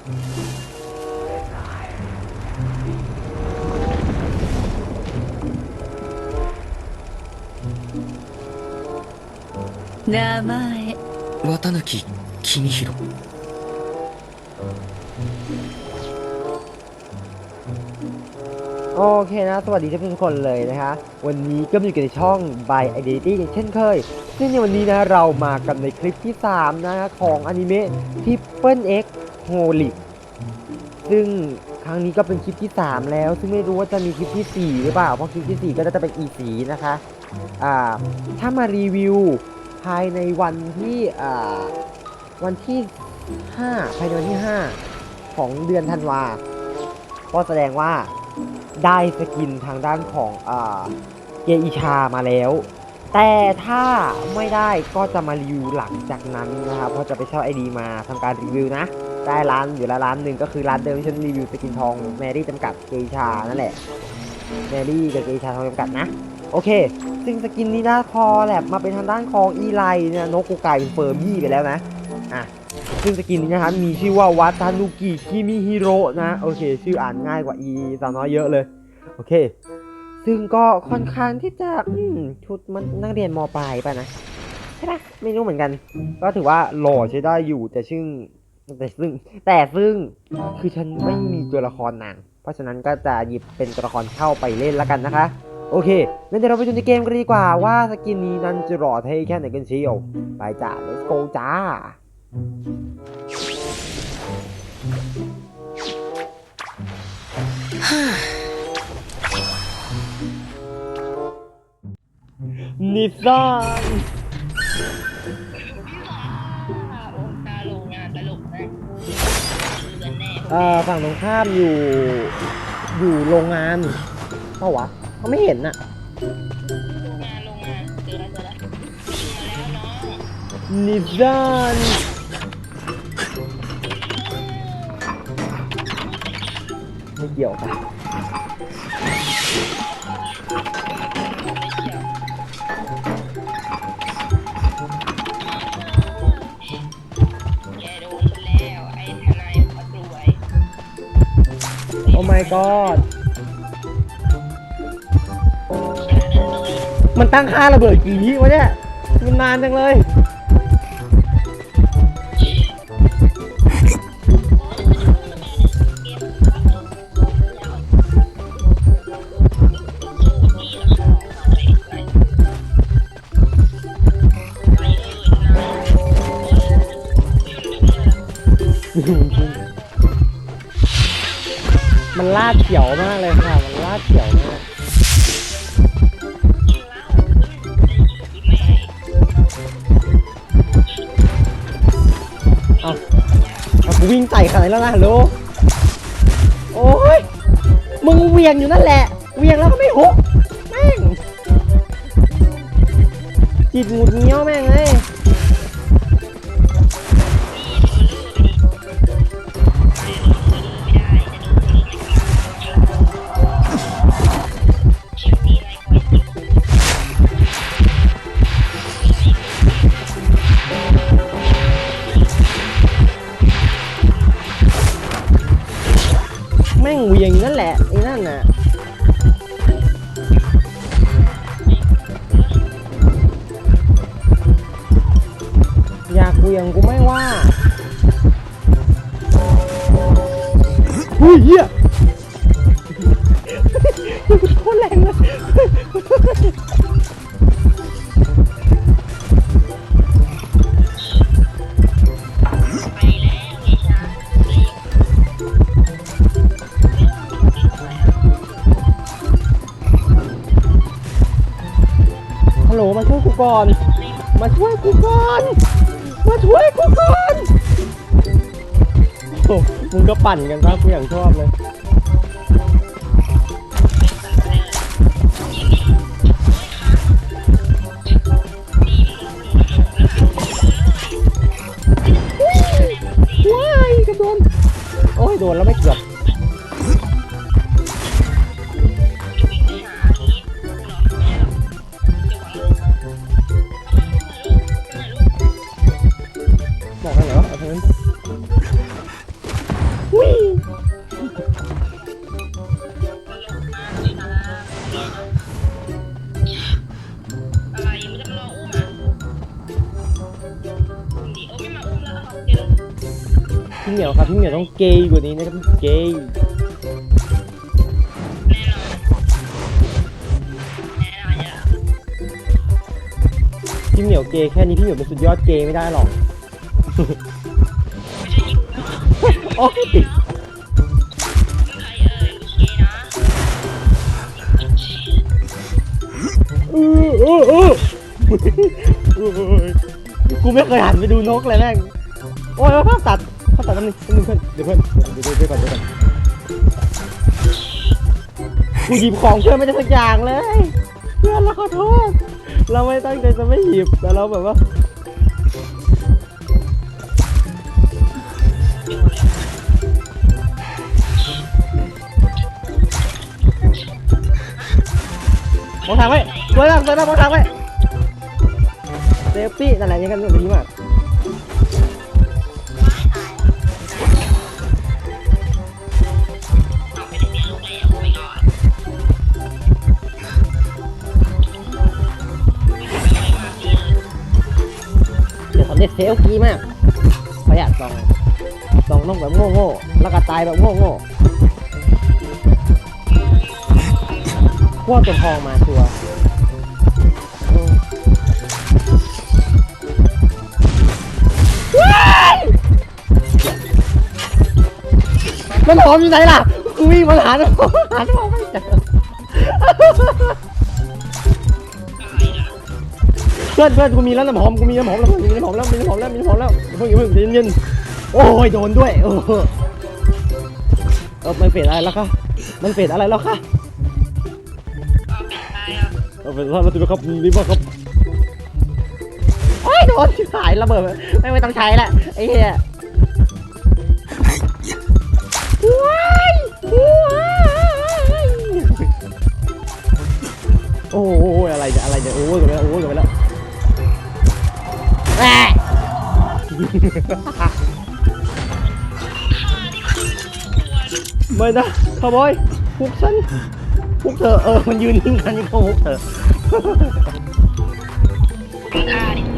名前绵贯公弘 โอเคนะ สวัสดีทุกคนเลยนะคะ วันนี้ก็มาอยู่กันในช่อง by Identity เช่นเคย ซึ่งในวันนี้นะเรามากันในคลิปที่ 3 นะของอนิเมะ Triple X Holy ซึ่งครั้งนี้ก็เป็นคลิปที่ 3 แล้ว ซึ่งไม่รู้ว่าจะมีคลิปที่ 4 หรือเปล่า เพราะคลิปที่ 4 ก็จะเป็น E สีนะคะอ่าถ้ามารีวิวภายในวันที่อ่าวันที่ 5 ภายในวันที่ 5 ของเดือนธันวา ก็แสดงว่าได้สกินทางด้านของอ่าเกอิชามาแล้ว แต่ถ้าไม่ได้ก็จะมารีวิวหลังจากนั้นนะครับ เพราะจะไปเช่าไอดีมาทำการรีวิวนะ ได้ร้านอยู่ละร้านหนึ่งก็คือร้านเดิมที่ฉันรีวิวสกินทองแมรี่จำกัดเกชานั่นแหละแมรี่กับเกชาทองจำกัดนะ โอเค ซึ่งสกินนี้นะพอแลบมาเป็นทางด้านของอีไลเนี่ยนกกูกลายเป็นเฟิร์มยี่ไปแล้วนะอะซึ่งสกินนี้นะครับมีชื่อว่าวัตานุกิคิมิฮิโร่นะโอเค ชื่ออ่านง่ายกว่าอีสาวน้อยเยอะเลย โอเค ซึ่งก็ค่อนข้างที่จะอืมชุดมันนักเรียนมปลายป่ะนะใช่ปะไม่รู้เหมือนกัน ก็ถือว่าหล่อใช้ได้อยู่แต่ซึ่ง แต่ซึ่งแต่ซึ่งคือฉันไม่มีตัวละครนางเพราะฉะนั้นก็จะหยิบเป็นตัวละครเข้าไปเล่นแล้วกันนะคะ โอเคงั้นเดี๋ยวเราไปดูในเกมกันดีกว่าว่าสกินนี้นั้นจะหล่อเท่แค่ไหนกันเชียวไปจ้า let's go จ้านิสสัน เอ่อฝั่งตรงข้ามอยู่อยู่โรงงานเปล่าวะเขาไม่เห็นน่ะโรงงานโรงงานเจอแล้วเจอแล้ววิ่งมาแล้วเนาะนิสสันไม่เกี่ยวค่ะ my god มันตั้งค่าระเบิดกี่วิวะเนี่ย มันนานจังเลย มันลาดเขียวมากเลยค่ะ มันลาดเขียวมากเอาเอากูวิ่งใส่ขนาดแล้วนะฮัลโลโอ้ย มึงเวียงอยู่นั่นแหละ เวียงแล้วก็ไม่หุกแม่งจิตหงุดเงี้ยวแม่งเลย วียงกูไม่ว่าอุ้ยเหี้ยโคตรแรงเลยฮัลโหลมาช่วยกูก่อน มาช่วยกูก่อน มาช่วยกูก่อนโอ้มึงก็ปั่นกันครับกูอย่างชอบเลย มียวครับพี่เหมียวต้องเกย์กว่านี้นะครับเกย์พี่เหมียวเกย์แค่นี้พี่เหมียวเป็นสุดยอดเกย์ไม่ได้หรอกโอ้ยติดใครเอ่ยโอเคนะเออเออเออกูไม่เคยหันไปดูนกเลยแม่ง โอ้ยภาพตัด ภาพตัดน้ำหนึ่งนึงเพื่อนเดี๋ยวเพื่อนเดี๋ยวเดี๋ยวก่อนเดี๋ยวก่อนกูหยิบของเพื่อนไม่ได้สักอย่างเลย เพื่อนเราขอโทษ เราไม่ตั้งใจจะไม่หยิบแต่เราแบบว่ามองทางไว้สวยมากสวยมากมองทางไว้เซฟตี้นั่นแหละยังกันแบบนี้มาก เซลกี้มากประหยัดสองสองต้องแบบโง่ๆแล้วก็ตายแบบโง่ๆพวกตัวทองมาชัวมันหอมอยู่ไหนล่ะกูวิ่งมาหาหอมหาหอมไม่เจอ เพื่อนเพื่อนกูมีแล้วน้ำหอมกูมีน้ำหอมแล้วมีน้ำหอมแล้วมีน้ำหอมแล้วมีน้ำหอมแล้วเพิ่งอย่าเพิ่งใจเย็นๆโอ้ยโดนด้วยโอ้โหเออมันเฟดอะไรแล้วคะมันเฟดอะไรแล้วคะเป็นไปอะเอาเป็นว่าเราจะไปครับรีบมาครับโอ้ยโดนชิบหายระเบิดไม่ไม่ต้องใช้ละไอ้เหี้ยว้ายว้ายโอ้โหอะไรเนี่ยอะไรเนี่ยโอ้ยกันไปแล้วโอ้ยกันไปแล้ว ไม่นะขโมยพวกฉันพวกเธอเออมันยืนนิ่งกันนี่เขาพวกเธอฆ่าดิ